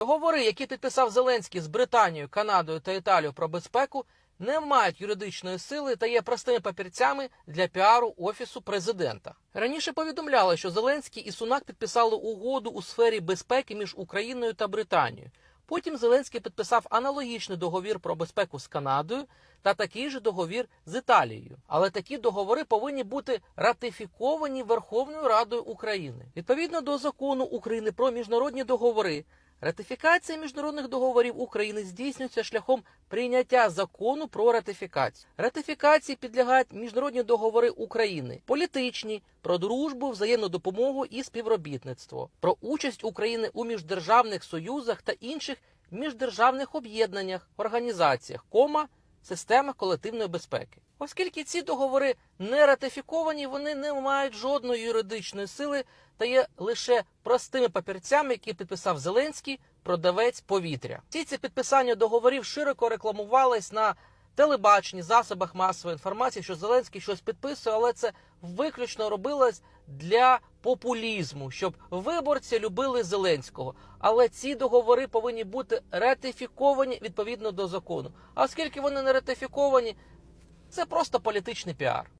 Договори, які підписав Зеленський з Британією, Канадою та Італією про безпеку, не мають юридичної сили та є простими папірцями для піару офісу президента. Раніше повідомляли, що Зеленський і Сунак підписали угоду у сфері безпеки між Україною та Британією. Потім Зеленський підписав аналогічний договір про безпеку з Канадою та такий же договір з Італією. Але такі договори повинні бути ратифіковані Верховною Радою України. Відповідно до закону України про міжнародні договори, ратифікація міжнародних договорів України здійснюється шляхом прийняття закону про ратифікацію. Ратифікації підлягають міжнародні договори України, політичні, про дружбу, взаємну допомогу і співробітництво, про участь України у міждержавних союзах та інших міждержавних об'єднаннях, організаціях, кома, системах колективної безпеки. Оскільки ці договори не ратифіковані, вони не мають жодної юридичної сили та є лише простими папірцями, які підписав Зеленський, продавець повітря. Всі ці підписання договорів широко рекламувались на телебаченні, засобах масової інформації, що Зеленський щось підписує, але це виключно робилось для популізму, щоб виборці любили Зеленського. Але ці договори повинні бути ратифіковані відповідно до закону. А оскільки вони не ратифіковані, це просто політичний піар.